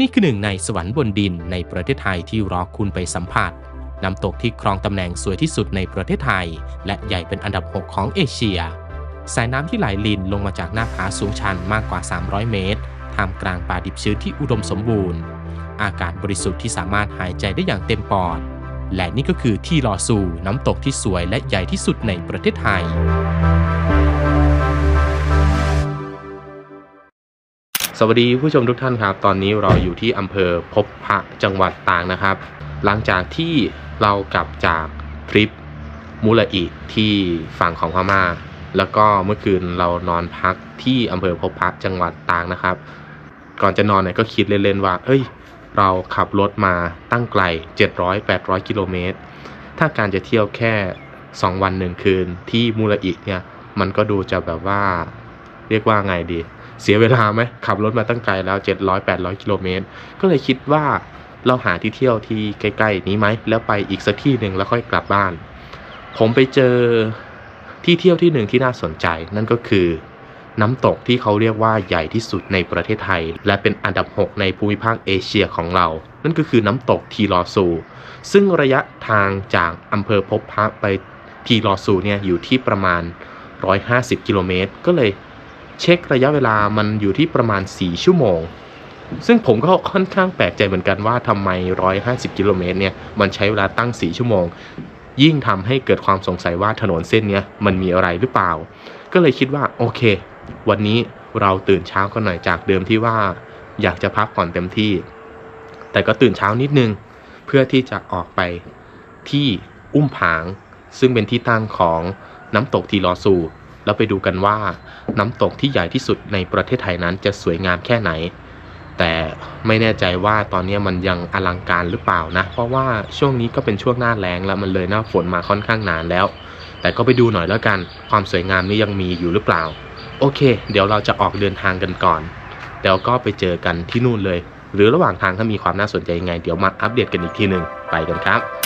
นี่คือหนึ่งในสวรรค์บนดินในประเทศไทยที่รอคุณไปสัมผัส น้ำตกที่ครองตำแหน่งสวยที่สุดในประเทศไทย และใหญ่เป็นอันดับ 6 ของเอเชีย สายน้ำที่ไหลลินลงมาจากหน้าผาสูงชันมากกว่า 300 เมตร ท่ามกลางป่าดิบชื้นที่อุดมสมบูรณ์ อากาศบริสุทธิ์ที่สามารถหายใจได้อย่างเต็มปอด และนี่ก็คือที่ลอซูน้ำตกที่สวยและใหญ่ที่สุดในประเทศไทย สวัสดีผู้ชมทุกท่านครับ ตอนนี้เราอยู่ที่อำเภอพบพระจังหวัดตากนะครับ หลังจากที่เรากลับจากทริปมูลอิที่ฝั่งของพม่า แล้วก็เมื่อคืนเรานอนพักที่อำเภอพบพระจังหวัดตากนะครับ ก่อนจะนอนเนี่ยก็คิดเล่นๆว่า เอ้ย เราขับรถมาตั้งไกล 700-800 กิโลเมตร ถ้าการจะเที่ยวแค่ 2 วันหนึ่งคืนที่มูลอิเนี่ย มันก็ดูจะแบบว่าเรียกว่าไงดี เสียเวลาไหมขับรถมาตั้งไกลแล้ว700-800กิโลเมตรก็เลยคิดว่าเราหาที่เที่ยวที่ใกล้ ๆ นี้ไหมแล้วไปอีกสักที่หนึ่งแล้วค่อยกลับบ้าน ผมไปเจอที่เที่ยวที่หนึ่งที่น่าสนใจ นั่นก็คือน้ำตกที่เขาเรียกว่าใหญ่ที่สุดในประเทศไทย และเป็นอันดับ 6 ในภูมิภาคเอเชียของเรา นั่นก็คือน้ำตกทีลอซู ซึ่งระยะทางจากอำเภอพบพระไปทีลอซูเนี่ยอยู่ที่ประมาณ 150 กิโลเมตร ก็เลย เช็คระยะเวลามันอยู่ที่ประมาณ 4 ชั่วโมง ซึ่งผมก็ค่อนข้างแปลกใจเหมือนกันว่าทำไม 150 กิโลเมตรเนี่ย มันใช้เวลาตั้ง 4 ชั่วโมง ยิ่งทำให้เกิดความสงสัยว่าถนนเส้นเนี้ยมันมีอะไรหรือเปล่า ก็เลยคิดว่าโอเค วันนี้เราตื่นเช้ากันหน่อยจากเดิมที่ว่า อยากจะพักผ่อนเต็มที่ แต่ก็ตื่นเช้านิดนึง เพื่อที่จะออกไปที่อุ้มผาง ซึ่งเป็นที่ตั้งของน้ำตกทีลอซู แล้วไปดูกันว่า น้ำตกที่ใหญ่ที่สุดในประเทศไทยนั้นจะสวยงามแค่ไหน แต่ไม่แน่ใจว่าตอนนี้มันยังอลังการหรือเปล่านะ เพราะว่าช่วงนี้ก็เป็นช่วงหน้าแล้งแล้วมันเลยหน้าฝนมาค่อนข้างนานแล้ว แต่ก็ไปดูหน่อยแล้วกัน ความสวยงามนี้ยังมีอยู่หรือเปล่า โอเค เดี๋ยวเราจะออกเดินทางกันก่อนเดี๋ยวก็ไปเจอกันที่นู่นเลย หรือระหว่างทางถ้ามีความน่าสนใจยังไง เดี๋ยวมาอัปเดตกันอีกทีหนึ่งไปกันครับ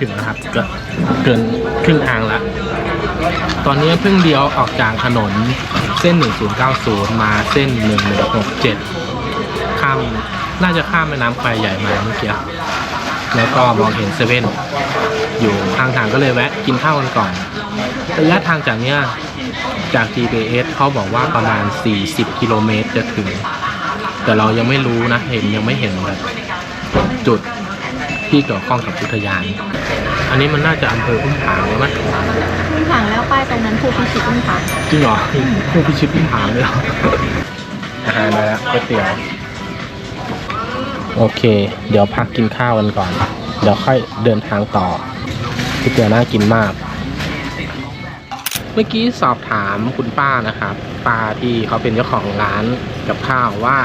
ถึงแล้วครับ เกินเกินครึ่งทางแล้วตอนนี้เพิ่งเลี้ยวออกจากถนนเส้น 1090 มาเส้น 1167 ข้าม น่าจะข้ามแม่น้ำไฟใหญ่มาเมื่อกี้แล้วก็มองเห็นเซเว่นอยู่ข้างทางก็เลยแวะกินข้าวกันก่อนระยะทางจากเนี้ยจาก GPS เขาบอกว่าประมาณ 40 กิโลเมตรจะถึง แต่เรายังไม่รู้นะ เห็นยังไม่เห็นแบบจุด ที่เกี่ยวข้องกับอุทยาน อันนี้มันน่าจะอำเภออุ้มผางแล้วมั้ยอุ้มผางแล้วป้ายตรงนั้นภูพิชิตอุ้มผางจริงเหรอผู้พิชิตอุ้มผางเลยเหรออาหารมาแล้วก๋วยเตี๋ยว โอเค เดี๋ยวพักกินข้าวกันก่อน เดี๋ยวค่อยเดินทางต่อก๋วยเตี๋ยวน่ากินมาก เมื่อกี้สอบถามคุณป้านะครับ ป้าที่เขาเป็นเจ้าของร้านกับข้าวว่า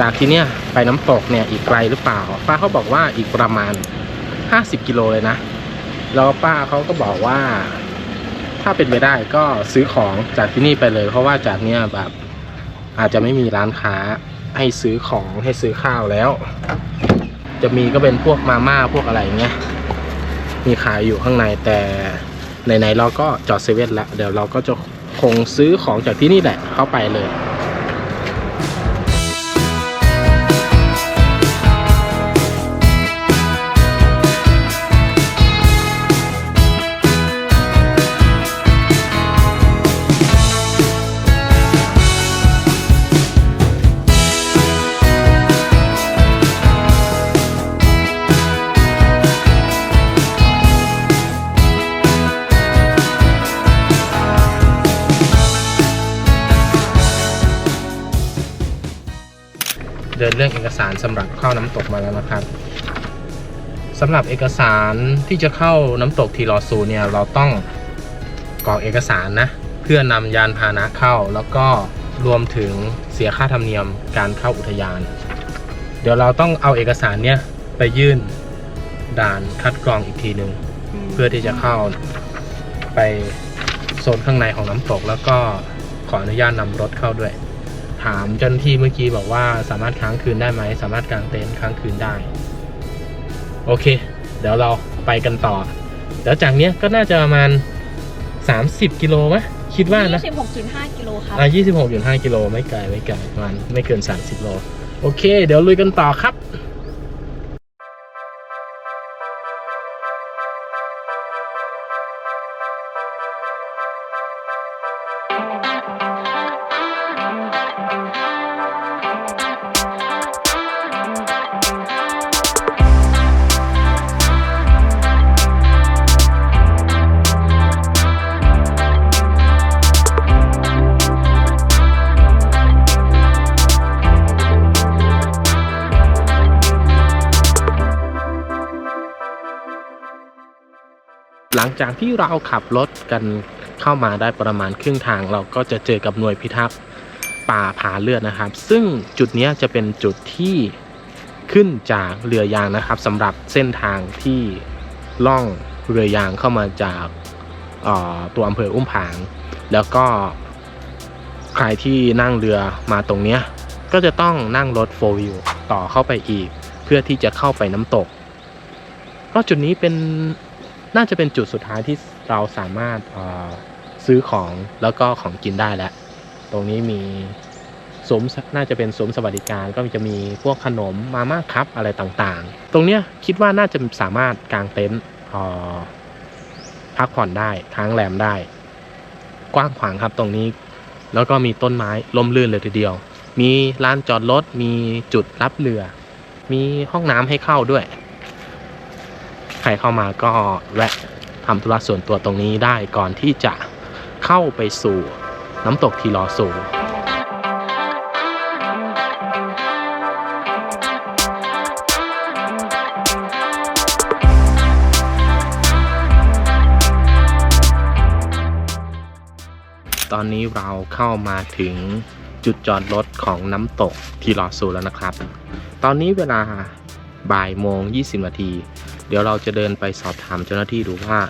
จากที่เนี้ยไปน้ำตกเนี่ยอีกไกลหรือเปล่า ป้าเขาบอกว่าอีกประมาณ 50 กิโลเลยนะ แล้วป้าเขาก็บอกว่า ถ้าเป็นไปได้ก็ซื้อของจากที่นี่ไปเลย เพราะว่าจากเนี้ยแบบอาจจะไม่มีร้านค้าให้ซื้อของให้ซื้อข้าวแล้ว จะมีก็เป็นพวกมาม่าพวกอะไรเงี้ยมีขายอยู่ข้างในแต่ไหนๆเราก็จอดเซเว่นแล้วเดี๋ยวเราก็จะคงซื้อของจากที่นี่แหละเข้าไปเลย เดินเรื่องเอกสารสำหรับเข้าน้ำตกมาแล้วนะครับสำหรับเอกสารที่จะเข้าน้ำตกทีลอซูเนี่ยเราต้องกรอกเอกสารนะเพื่อนำยานพาหนะเข้า แล้วก็รวมถึงเสียค่าธรรมเนียมการเข้าอุทยาน เดี๋ยวเราต้องเอาเอกสารเนี่ยไปยื่นด่านคัดกรองอีกทีหนึ่งเพื่อที่จะเข้าไปโซนข้างในของน้ำตก แล้วก็ขออนุญาตนำรถเข้าด้วย ถามเจ้าหน้าที่เมื่อกี้บอกว่าสามารถค้างคืนได้ไหม สามารถกางเต็นท์ค้างคืนได้ โอเค เดี๋ยวเราไปกันต่อเดี๋ยวจากเนี้ยก็น่าจะประมาณ 30 กิโลไหมคิดว่านะยี่สิบหกจุดห้ากิโลครับอ่า26.5กิโลไม่ไกลไม่ไกลประมาณไม่เกิน 30 โล โอเค เดี๋ยวลุยกันต่อครับ ลังจากที่เราขับรถกันเข้ามาได้ประมาณครึ่งทาง เราก็จะเจอกับหน่วยพิทักษ์ป่าผาเลือดนะครับ ซึ่งจุดนี้จะเป็นจุดที่ขึ้นจากเรือยางนะครับสำหรับเส้นทางที่ล่องเรือยางเข้ามาจากตัวอำเภออุ้มผาง แล้วก็ใครที่นั่งเรือมาตรงเนี้ยก็จะต้องนั่งรถโฟวิวต่อเข้าไปอีก เพื่อที่จะเข้าไปน้ำตกก็จุดนี้เป็น น่าจะเป็นจุดสุดท้ายที่เราสามารถซื้อของแล้วก็ของกินได้แล้ว ตรงนี้มีสมน่าจะเป็นสมสวัสดิการก็จะมีพวกขนมมาม่าครับอะไรต่างๆ ตรงเนี้ยคิดว่าน่าจะสามารถกางเต็นท์พักผ่อนได้ค้างแรมได้ กว้างขวางครับตรงนี้ แล้วก็มีต้นไม้ล่มลื่นเลยทีเดียว มีลานจอดรถมีจุดรับเรือ มีห้องน้ำให้เข้าด้วย ใครเข้ามาก็แวะทำธุระส่วนตัวตรงนี้ได้ก่อนที่จะเข้าไปสู่น้ำตกทีลอสูตอนนี้เราเข้ามาถึงจุดจอดรถของน้ำตกทีลอสูแล้วนะครับ ตอนนี้เวลาบ่ายโมง 20 นาที ดี๋ยวเราจะเดินไปสอบถามเจ้าหน้าที่ดูว่า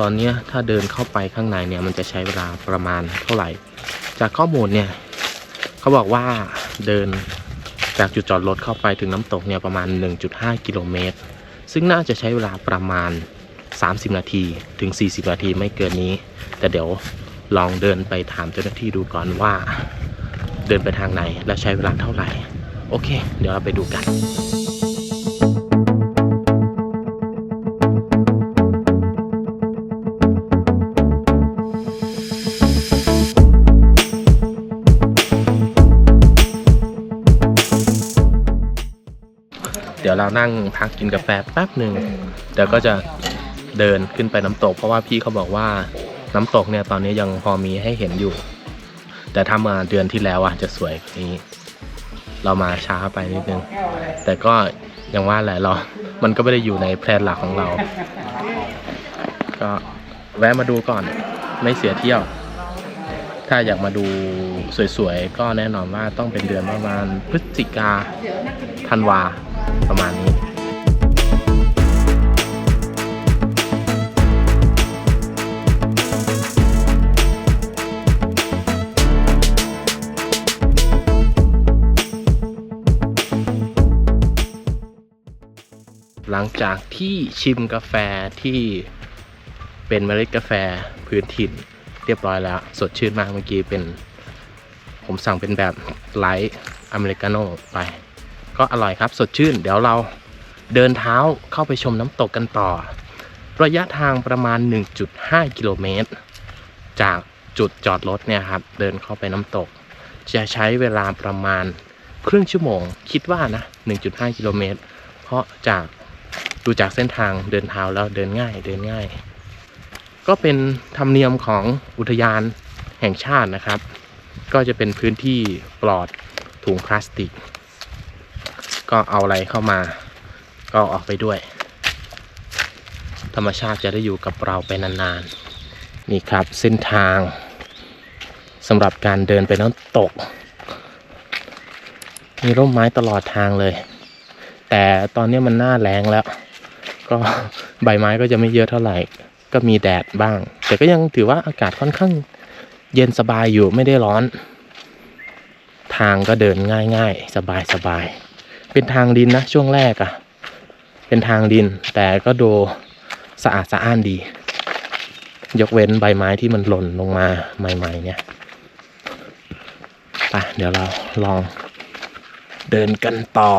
ตอนนี้ถ้าเดินเข้าไปข้างในเนี่ยมันจะใช้เวลาประมาณเท่าไหร่ จากข้อมูลเนี่ยเขาบอกว่าเดินจากจุดจอดรถเข้าไปถึงน้ำตกเนี่ยประมาณ 1.5 กิโลเมตร ซึ่งน่าจะใช้เวลาประมาณ 30 นาทีถึง 40 นาทีไม่เกินนี้ แต่เดี๋ยวลองเดินไปถามเจ้าหน้าที่ดูก่อนว่า เดินไปทางไหนและใช้เวลาเท่าไหร่ โอเค เดี๋ยวเราไปดูกัน ยวเรานั่งพักกินกาแฟแป๊บหนึ่งเดี๋ยวก็จะเดินขึ้นไปน้ำตก เพราะว่าพี่เขาบอกว่าน้ำตกเนี่ยตอนนี้ยังพอมีให้เห็นอยู่ แต่ถ้ามาเดือนที่แล้วอะจะสวยกว่านี้ เรามาช้าไปนิดนึง แต่ก็ยังว่าแหละเรา มันก็ไม่ได้อยู่ในแพลนหลักของเรา ก็แวะมาดูก่อนไม่เสียเที่ยว ถ้าอยากมาดูสวยๆ ก็แน่นอนว่าต้องเป็นเดือนประมาณพฤศจิกาธันวา ประมาณนี้หลังจากที่ชิมกาแฟที่เป็นเมล็ดกาแฟพื้นถิ่นเรียบร้อยแล้ว สดชื่นมากเมื่อกี้เป็น ผมสั่งเป็นแบบไลท์อเมริกาโน่ไป ก็อร่อยครับ สดชื่น เดี๋ยวเราเดินเท้าเข้าไปชมน้ำตกกันต่อ ระยะทางประมาณ 1.5 กิโลเมตร จากจุดจอดรถเนี่ยครับ เดินเข้าไปน้ำตก จะใช้เวลาประมาณครึ่งชั่วโมง คิดว่านะ 1.5 กิโลเมตร เพราะจากดูจากเส้นทางเดินเท้าแล้วเดินง่ายเดินง่าย ก็เป็นธรรมเนียมของอุทยานแห่งชาตินะครับ ก็จะเป็นพื้นที่ปลอดถุงพลาสติก ก็เอาอะไรเข้ามา ก็ออกไปด้วย ธรรมชาติจะได้อยู่กับเราไปนานๆ นี่ครับเส้นทางสำหรับการเดินไปน้ำตก มีร่มไม้ตลอดทางเลย แต่ตอนนี้มันหน้าแรงแล้ว ก็ใบไม้ก็จะไม่เยอะเท่าไหร่ ก็มีแดดบ้าง แต่ก็ยังถือว่าอากาศค่อนข้างเย็นสบายอยู่ไม่ได้ร้อน ทางก็เดินง่ายๆ สบายๆ เป็นทางดินนะ ช่วงแรกอะเป็นทางดิน แต่ก็ดูสะอาดสะอ้านดี ยกเว้นใบไม้ที่มันหล่นลงมาใหม่ ๆ เนี่ยไปเดี๋ยวเราลองเดินกันต่อ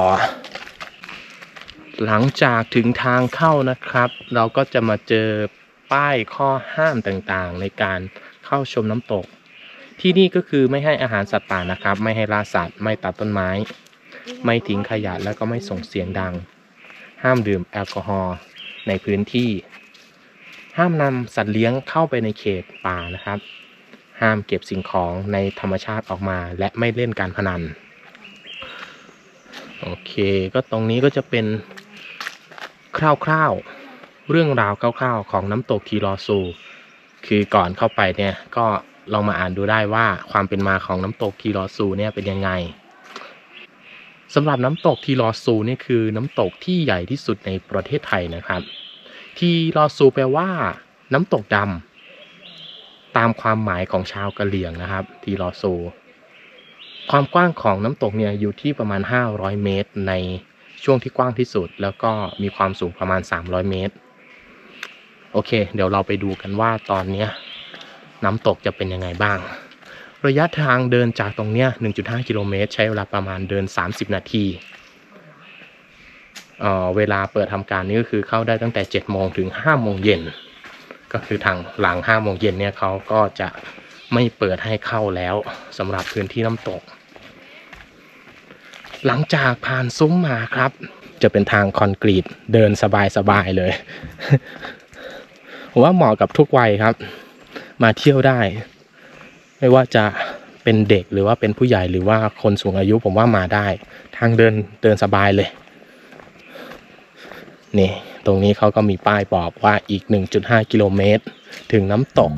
หลังจากถึงทางเข้านะครับ เราก็จะมาเจอป้ายข้อห้ามต่างๆ ในการเข้าชมน้ำตก ที่นี่ก็คือไม่ให้อาหารสัตว์ป่านะครับ ไม่ให้ล่าสัตว์ ไม่ตัดต้นไม้ ไม่ทิ้งขยะแล้วก็ไม่ส่งเสียงดัง ห้ามดื่มแอลกอฮอล์ในพื้นที่ ห้ามนำสัตว์เลี้ยงเข้าไปในเขตป่านะครับ ห้ามเก็บสิ่งของในธรรมชาติออกมา และไม่เล่นการพนัน โอเค ก็ตรงนี้ก็จะเป็นคร่าวๆ เรื่องราวคร่าวๆ ของน้ำตกทีลอซู คือก่อนเข้าไปเนี่ยก็ลองมาอ่านดูได้ว่าความเป็นมาของน้ำตกทีลอซูเนี่ยเป็นยังไง สำหรับน้ำตกทีลอซูนี่คือน้ำตกที่ใหญ่ที่สุดในประเทศไทยนะครับ ทีลอซูแปลว่าน้ำตกดำตามความหมายของชาวกะเหรี่ยงนะครับ ทีลอซู ความกว้างของน้ำตกเนี่ยอยู่ที่ประมาณ 500 เมตร ในช่วงที่กว้างที่สุด แล้วก็มีความสูงประมาณ 300 เมตร โอเค เดี๋ยวเราไปดูกันว่าตอนนี้น้ำตกจะเป็นยังไงบ้าง ระยะทางเดินจากตรงเนี้ย 1.5 กิโลเมตร ใช้เวลาประมาณเดิน 30 นาทีเออเวลาเปิดทำการนี่ก็คือเข้าได้ตั้งแต่ 7 โมงถึง 5 โมงเย็น ก็คือทางหลัง 5 โมงเย็นเนี่ยเขาก็จะไม่เปิดให้เข้าแล้วสำหรับพื้นที่น้ำตก หลังจากผ่านซุ้มมาครับ จะเป็นทางคอนกรีตเดินสบายๆเลยผมว่าเหมาะกับทุกวัยครับ มาเที่ยวได้ ไม่ว่าจะเป็นเด็กหรือว่าเป็นผู้ใหญ่หรือว่าคนสูงอายุผมว่ามาได้ ทางเดินเดินสบายเลย นี่ ตรงนี้เขาก็มีป้ายบอกว่าอีก 1.5 กิโลเมตร ถึงน้ำตก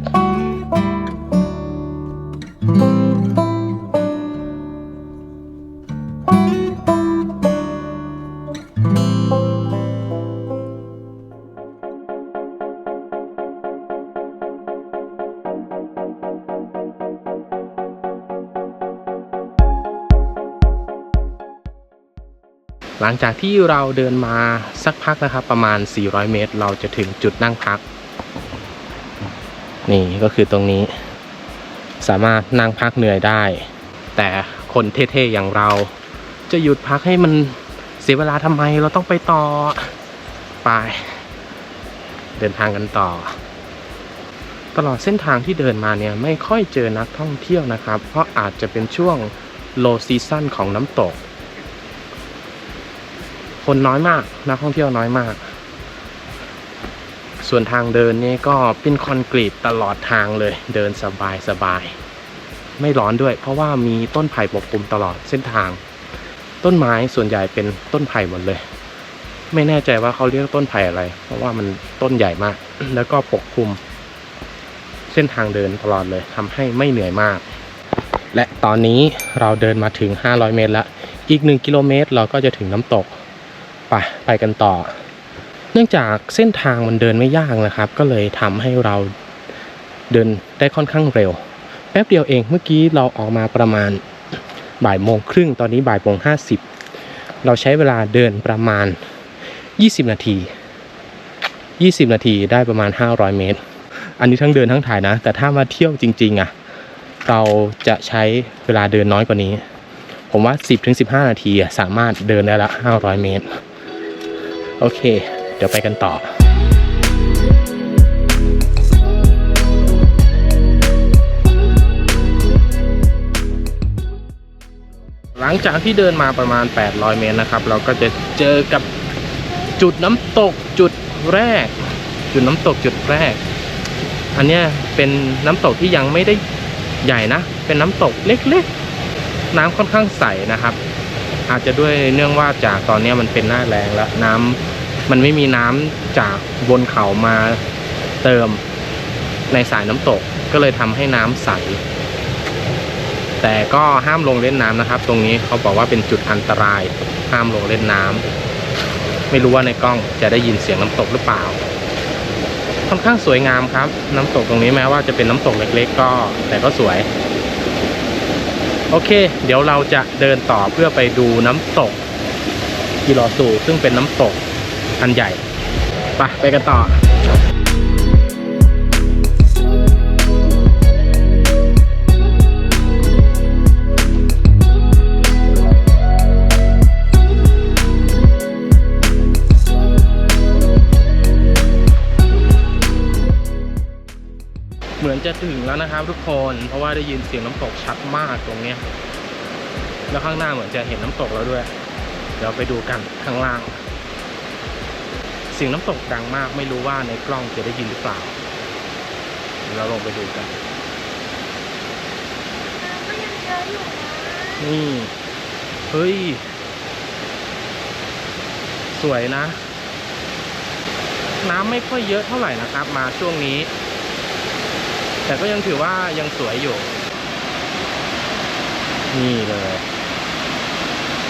ลังจากที่เราเดินมาสักพักนะครับ ประมาณ 400 เมตร เราจะถึงจุดนั่งพัก นี่ก็คือตรงนี้ สามารถนั่งพักเหนื่อยได้ แต่คนเท่ๆอย่างเรา จะหยุดพักให้มันเสียเวลาทำไมเราต้องไปต่อไปเดินทางกันต่อ ตลอดเส้นทางที่เดินมาเนี่ยไม่ค่อยเจอนักท่องเที่ยวนะครับ เพราะอาจจะเป็นช่วง low season ของน้ำตก คนน้อยมากนักท่องเที่ยวน้อยมาก ส่วนทางเดินนี่ก็เป็นคอนกรีตตลอดทางเลย เดินสบายสบาย ไม่ร้อนด้วย เพราะว่ามีต้นไผ่ปกคลุมตลอดเส้นทาง ต้นไม้ส่วนใหญ่เป็นต้นไผ่หมดเลย ไม่แน่ใจว่าเขาเรียกต้นไผ่อะไร เพราะว่ามันต้นใหญ่มาก แล้วก็ปกคลุม เส้นทางเดินตลอดเลยทำให้ไม่เหนื่อยมาก และตอนนี้เราเดินมาถึง 500 เมตรแล้วอีก 1 กิโลเมตร เราก็จะถึงน้ำตก ไปไปกันต่อ เนื่องจากเส้นทางมันเดินไม่ยากนะครับ ก็เลยทำให้เราเดินได้ค่อนข้างเร็ว แป๊บเดียวเองเมื่อกี้เราออกมาประมาณบ่ายโมงครึ่งตอนนี้บ่ายโมงห้าสิบเราใช้เวลาเดินประมาณ 20 นาที 20 นาทีได้ประมาณ 500 เมตร อันนี้ทั้งเดินทั้งถ่ายนะ แต่ถ้ามาเที่ยวจริง ๆอะ เราจะใช้เวลาเดินน้อยกว่านี้ ผมว่า 10-15 นาทีสามารถเดินได้ละ 500 เมตร โอเค เดี๋ยวไปกันต่อหลังจากที่เดินมาประมาณ 800 เมตรนะครับ เราก็จะเจอกับจุดน้ำตกจุดแรก จุดน้ำตกจุดแรก อันนี้เป็นน้ำตกที่ยังไม่ได้ใหญ่นะ เป็นน้ำตกเล็กๆ น้ำค่อนข้างใสนะครับ อาจจะด้วยเนื่องว่าจากตอนนี้มันเป็นหน้าแรงแล้วน้ำมันไม่มีน้ำจากบนเขามาเติมในสายน้ำตกก็เลยทำให้น้ำใส แต่ก็ห้ามลงเล่นน้ำนะครับ ตรงนี้เขาบอกว่าเป็นจุดอันตราย ห้ามลงเล่นน้ำไม่รู้ว่าในกล้องจะได้ยินเสียงน้ำตกหรือเปล่า ค่อนข้างสวยงามครับ น้ำตกตรงนี้แม้ว่าจะเป็นน้ำตกเล็ก ๆ ก็ แต่ก็สวย โอเค เดี๋ยวเราจะเดินต่อเพื่อไปดูน้ำตกกิโลสูซึ่งเป็นน้ำตกอันใหญ่ ไปไปกันต่อ จะถึงแล้วนะครับ ทุกคน เพราะว่าได้ยินเสียงน้ำตกชัดมากตรงเนี้ยแล้วข้างหน้าเหมือนจะเห็นน้ำตกแล้วด้วย เดี๋ยวไปดูกันข้างล่าง เสียงน้ำตกดังมาก ไม่รู้ว่าในกล้องจะได้ยินหรือเปล่า เราลงไปดูกัน นี่ เฮ้ย สวยนะ น้ำไม่ค่อยเยอะเท่าไหร่นะครับ มาช่วงนี้ แต่ก็ยังถือว่ายังสวยอยู่ นี่เลย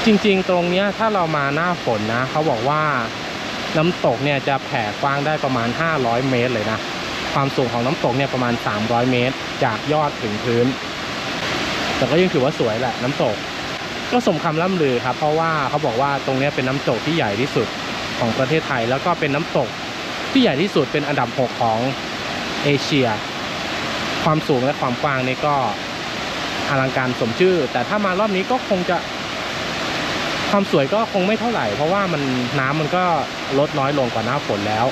จริงๆตรงเนี้ยถ้าเรามาหน้าฝนนะเขาบอกว่าน้ำตกเนี่ยจะแผ่กว้างได้ประมาณ 500 เมตรเลยนะ ความสูงของน้ำตกเนี่ยประมาณ 300 เมตร จากยอดถึงพื้น แต่ก็ยังถือว่าสวยแหละน้ำตก ก็สมคำล่ำลือครับ เพราะว่าเขาบอกว่าตรงเนี้ยเป็นน้ำตกที่ใหญ่ที่สุดของประเทศไทย แล้วก็เป็นน้ำตกที่ใหญ่ที่สุดเป็นอันดับ 6 ของเอเชีย ความสูงและความกว้างนี่ก็อลังการสมชื่อ แต่ถ้ามารอบนี้ก็คงจะ ความสวยก็คงไม่เท่าไหร่ เพราะว่ามันน้ำมันก็ลดน้อยลงกว่าหน้าฝนแล้ว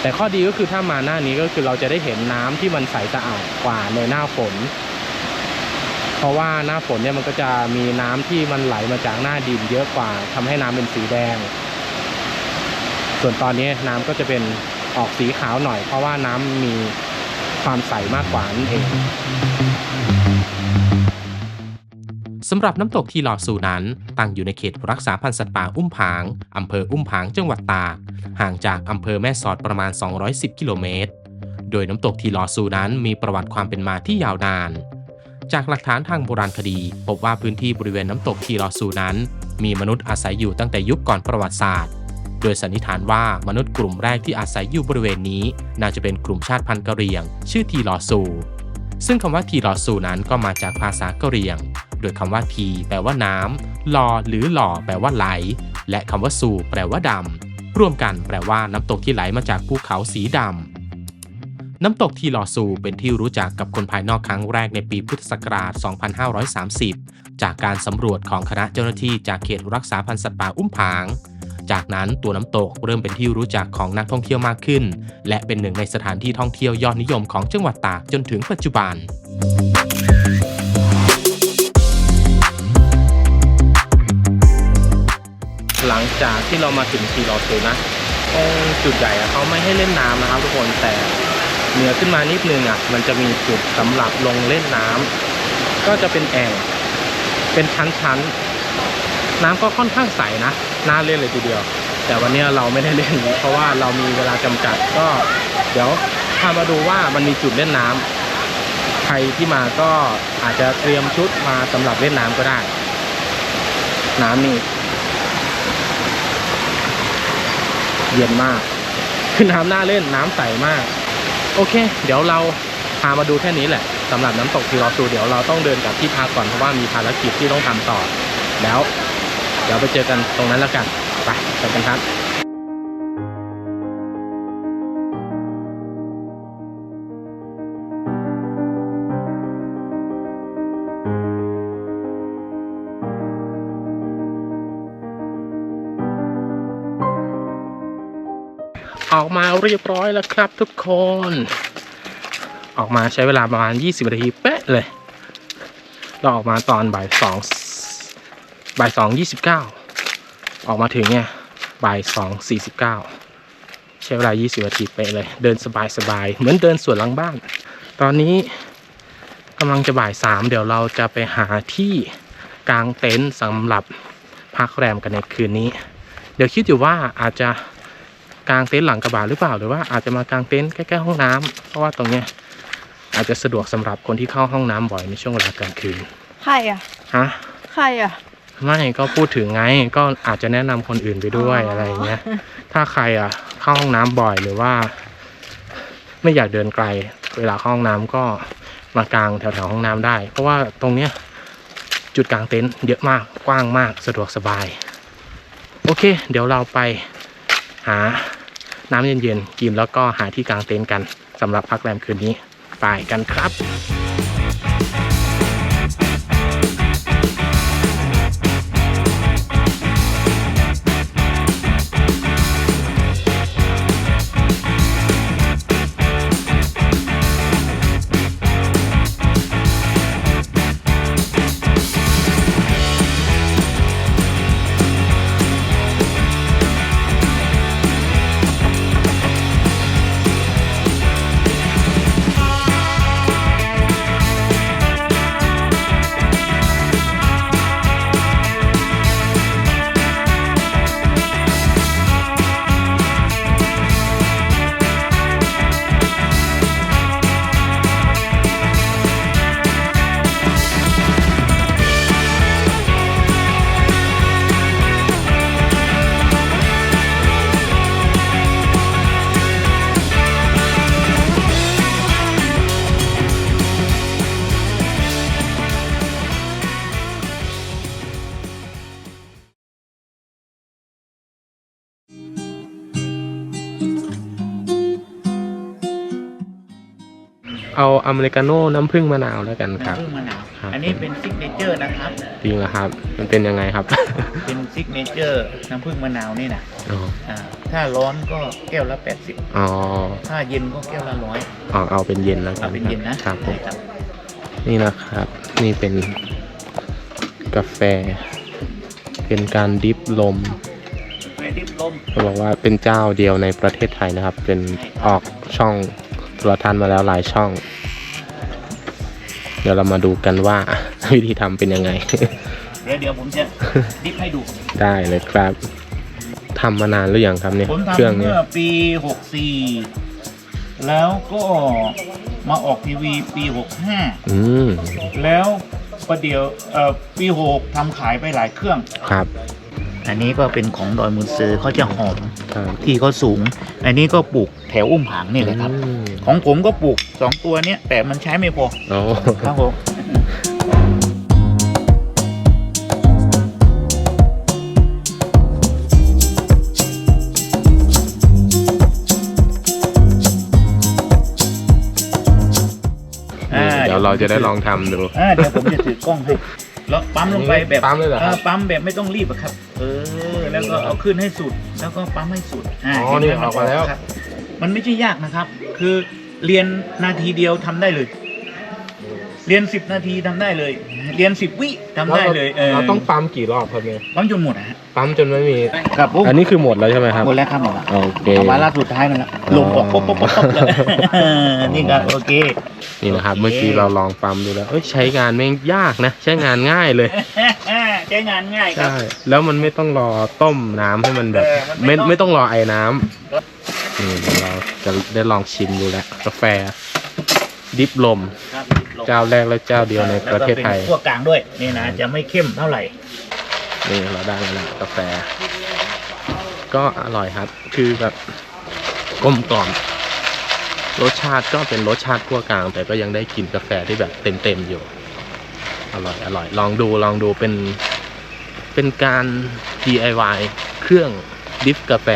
แต่ข้อดีก็คือถ้ามาหน้านี้ก็คือเราจะได้เห็นน้ำที่มันใสสะอาดกว่าในหน้าฝน เพราะว่าหน้าฝนเนี่ยมันก็จะมีน้ำที่มันไหลมาจากหน้าดินเยอะกว่าทำให้น้ำเป็นสีแดง ส่วนตอนนี้น้ำก็จะเป็นออกสีขาวหน่อย เพราะว่าน้ำมี ความใสมากกว่านั่นเองสำหรับน้ำตกทีลอซูนั้น ตั้งอยู่ในเขตรักษาพันธุ์สัตว์ป่าอุ้มผาง อำเภออุ้มผางจังหวัดตาก ห่างจากอำเภอแม่สอดประมาณ 210 กิโลเมตร โดยน้ำตกทีลอซูนั้นมีประวัติความเป็นมาที่ยาวนาน จากหลักฐานทางโบราณคดีพบว่าพื้นที่บริเวณน้ำตกทีลอซูนั้น มีมนุษย์อาศัยอยู่ตั้งแต่ยุคก่อนประวัติศาสตร์ โดยสันนิษฐานว่ามนุษย์กลุ่มแรกที่อาศัยอยู่บริเวณนี้ น่าจะเป็นกลุ่มชาติพันธุ์กะเหรี่ยง ชื่อทีลอซู ซึ่งคำว่าทีลอซูนั้นก็มาจากภาษากะเหรี่ยง โดยคำว่าทีแปลว่าน้ำลอหรือหล่อแปลว่าไหล และคำว่าซูแปลว่าดำรวมกันแปลว่าน้ำตกที่ไหลมาจากภูเขาสีดำน้ำตกทีลอซูเป็นที่รู้จักกับคนภายนอกครั้งแรกในปีพุทธศักราช 2530 จากการสำรวจของคณะเจ้าหน้าที่จากเขตรักษาพันธุ์สัตว์ป่าอุ้มผาง จากนั้นตัวน้ำตกเริ่มเป็นที่รู้จักของนักท่องเที่ยวมากขึ้น และเป็นหนึ่งในสถานที่ท่องเที่ยวยอดนิยมของจังหวัดตากจนถึงปัจจุบันหลังจากที่เรามาถึงทีรอเซนะตรงจุดใหญ่เขาไม่ให้เล่นน้ำนะครับทุกคนแต่เหนือขึ้นมานิดนึงอะมันจะมีจุดสำหรับลงเล่นน้ำก็จะเป็นแอ่งเป็นชั้นๆน้ำก็ค่อนข้างใสนะ น่าเล่นเลยทีเดียว แต่วันนี้เราไม่ได้เล่น เพราะว่าเรามีเวลาจำกัดก็ เดี๋ยวพามาดูว่ามันมีจุดเล่นน้ำใครที่มาก็อาจจะเตรียมชุดมาสำหรับเล่นน้ำก็ได้ น้ำนี่เย็นมากคือน้ำน่าเล่นน้ำใสมาก โอเค เดี๋ยวเราพามาดูแค่นี้แหละสำหรับน้ำตกทีรอซูเดี๋ยวเราต้องเดินกลับที่พักก่อนเพราะว่ามีภารกิจที่ต้องทำต่อแล้ว เดี๋ยวไปเจอกันตรงนั้นแล้วกัน ไปไปกันครับออกมาเรียบร้อยแล้วครับทุกคน ออกมาใช้เวลาประมาณ 20นาทีเป๊ะเลย เราออกมาตอนบ่ายสอง บ่ายสองยี่สิบเก้าออกมาถึงเนี่ยบ่ายสองสี่สิบเก้าใช้เวลา20นาทีเป๊ะเลย เดินสบายสบายๆเหมือนเดินสวนหลังบ้าน ตอนนี้กำลังจะบ่ายสามเดี๋ยวเราจะไปหาที่กางเต็นท์สำหรับพักแรมกันในคืนนี้ เดี๋ยวคิดอยู่ว่าอาจจะกางเต็นท์หลังกระบะหรือเปล่า หรือว่าอาจจะมากางเต็นท์ใกล้ๆห้องน้ำเพราะว่าตรงเนี้ยอาจจะสะดวกสำหรับคนที่เข้าห้องน้ำบ่อยในช่วงเวลากลางคืน ใครอะ ฮะ ใครอะ ไม่ก็พูดถึงไงก็อาจจะแนะนำคนอื่นไปด้วยอ๋อออะไรอย่างเงี้ย ถ้าใครอะเข้าห้องน้ำบ่อยหรือว่า ไม่อยากเดินไกล เวลาเข้าห้องน้ำก็มากางแถวๆห้องน้ำได้ เพราะว่าตรงเนี้ยจุดกางเต็นท์เยอะมากกว้างมากสะดวกสบาย โอเค เดี๋ยวเราไปหาน้ำเย็นๆกินแล้วก็หาที่กางเต็นท์กันสำหรับพักแรมคืนนี้ไปกันครับ เอาอเมริกาโน่น้ำผึ้งมะนาวแล้วกันครับ น้ำผึ้งมะนาวครับ อันนี้เป็นซิกเนเจอร์นะครับ จริงเหรอครับ มันเป็นยังไงครับ เป็นซิกเนเจอร์น้ำผึ้งมะนาวนี่นะอ๋ออ่าถ้าร้อนก็แก้วละ 80 อ๋อถ้าเย็นก็แก้วละร้อยเอาเอาเป็นเย็นแล้วกัเอานเป็นเย็นนะครับผมใช่ครับ นี่นะครับ นี่เป็นกาแฟ เป็นการดิฟลมเรดิบลมเขาบอกว่าเป็นเจ้าเดียวในประเทศไทยนะครับ เป็นออกช่อง โทรทัศน์มาแล้วหลายช่อง เดี๋ยวเรามาดูกันว่าวิธีทำเป็นยังไง เดี๋ยวเดี๋ยวผมจะดิฟให้ดู ได้เลยครับทำมานานหรือยังครับเนี่ยผมเครื่องเนี้เมื่อปี64แล้วก็มาออกทีวีปีอืมแล้วประเดี๋ยวเอ่อปี6ทำขายไปหลายเครื่อง ครับ อันนี้ก็เป็นของดอยมุนซือเขาจะหอมครับที่เขาสูง อันนี้ก็ปลูกแถวอุ้มผางนี่แหละครับอืมของผมก็ปลูกสองตัวเนี้ยแต่มันใช้ไม่พอโอ้ครับผมเดี๋ยวเราจะได้ลองทำดูอ่าเดี๋ยวผมจะถือกล้องให้ แล้วปั๊มลงไปแบบปั๊มเลยเหรอครับปั๊มแบบไม่ต้องรีบอะครับ เออ แล้วก็เอาขึ้นให้สุด แล้วก็ปั๊มให้สุดอ๋อเห็ไหนี่ออกมาแล้วครับมันไม่ใช่ยากนะครับ คือเรียนนาทีเดียวทำได้เลย เรียนสิบนาทีทำได้เลย เรียนสิบวิทำได้เลยเออเราต้องปั๊มกี่รอบครับเนี่ยปั๊มจนหมดนะฮะปั๊มจนไม่มีครับผมอันนี้คือหมดแล้วใช่ไหมครับหมดแล้วครับหมดแล้วโอเค เอามาล่าสุดท้ายนั่นแหละลงออกปุ๊บปุ๊บปุ๊บปุ๊บเลยเออนี่ก็โอเค นี่นะครับโอเคเมื่อกี้เราลองปั๊มดูแล้วเอ้ยใช้งานไม่ยากนะ ใช้งานง่ายเลย ใช้งานง่ายครับ ใช่ แล้วมันไม่ต้องรอต้มน้ำให้มันแบบ เออมันไม่ไม่ต้อง ไม่ต้องรอไอ้น้ำนี่เดี๋ยวเราจะได้ลองชิมดูแล้วกาแฟ ดิบลม ครับลง เจ้าแรกและเจ้าเดียวในประเทศไทยแล้วก็เป็นขั้วกลางด้วยนี่นะจะไม่เข้มเท่าไหร่นี่เราได้แล้วนะกาแฟ ก็อร่อยครับ คือแบบกลมกล่อมรสชาติก็เป็นรสชาติขั้วกลาง แต่ก็ยังได้กลิ่นกาแฟที่แบบเต็มๆอยู่ อร่อยอร่อย ลองดูลองดูเป็นเป็นการ DIY เครื่องดริฟกาแฟ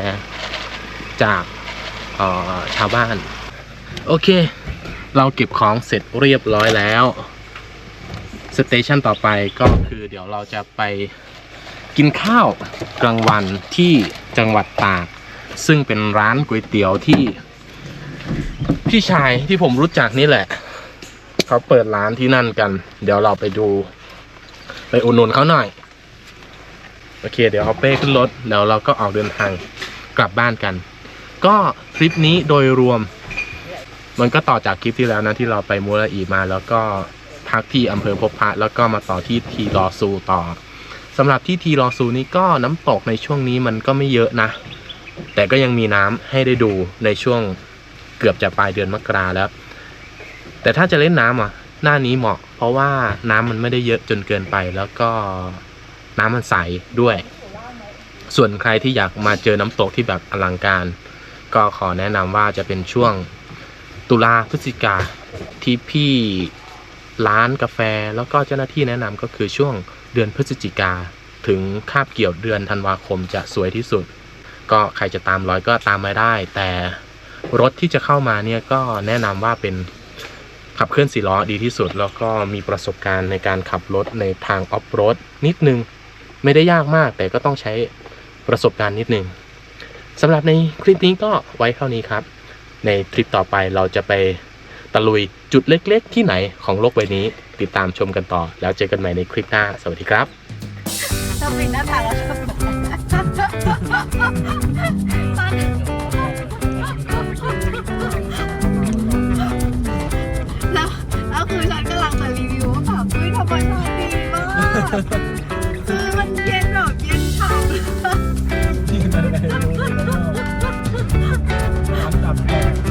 จากเอ่อชาวบ้าน โอเค เราเก็บของเสร็จเรียบร้อยแล้วสเตชันต่อไปก็คือเดี๋ยวเราจะไปกินข้าวกลางวันที่จังหวัดตาก ซึ่งเป็นร้านก๋วยเตี๋ยวที่พี่ชายที่ผมรู้จักนี่แหละ เขาเปิดร้านที่นั่นกัน เดี๋ยวเราไปดู ไปอุดหนุนเขาหน่อย โอเค เดี๋ยวเอาเป้ขึ้นรถเดี๋ยวเราก็ออกเดินทางกลับบ้านกัน ก็ทริปนี้โดยรวม มันก็ต่อจากคลิปที่แล้วนะที่เราไปมูลอีมาแล้วก็พักที่อำเภอพบพระแล้วก็มาต่อที่ทีรอซูต่อสำหรับที่ทีรอซูนี่ก็น้ำตกในช่วงนี้มันก็ไม่เยอะนะ แต่ก็ยังมีน้ำให้ได้ดูในช่วงเกือบจะปลายเดือนมกราแล้ว แต่ถ้าจะเล่นน้ำอะหน้านี้เหมาะ เพราะว่าน้ำมันไม่ได้เยอะจนเกินไป แล้วก็น้ำมันใสด้วย ส่วนใครที่อยากมาเจอน้ำตกที่แบบอลังการ ก็ขอแนะนำว่าจะเป็นช่วง ตุลาพฤศจิกาที่พี่ร้านกาแฟแล้วก็เจ้าหน้าที่แนะนำก็คือช่วงเดือนพฤศจิกาถึงคาบเกี่ยวเดือนธันวาคมจะสวยที่สุด ก็ใครจะตามรอยก็ตามมาได้ แต่รถที่จะเข้ามาเนี่ยก็แนะนำว่าเป็นขับเคลื่อนสี่ล้อดีที่สุด แล้วก็มีประสบการณ์ในการขับรถในทางออฟโรดนิดนึง ไม่ได้ยากมากแต่ก็ต้องใช้ประสบการณ์นิดนึงสำหรับในคลิปนี้ก็ไว้เท่านี้ครับ ในทริปต่อไปเราจะไปตะลุยจุดเล็กๆ ที่ไหนของโลกใบนี้ ติดตามชมกันต่อ แล้วเจอกันใหม่ในคลิปหน้า สวัสดีครับชอบปิดหน้าตางแล้วชอบแล้วแล้วคือฉันกำลังจะรีวิวว่าแบบเฮ้ยธรรมชาติดีมาก up there.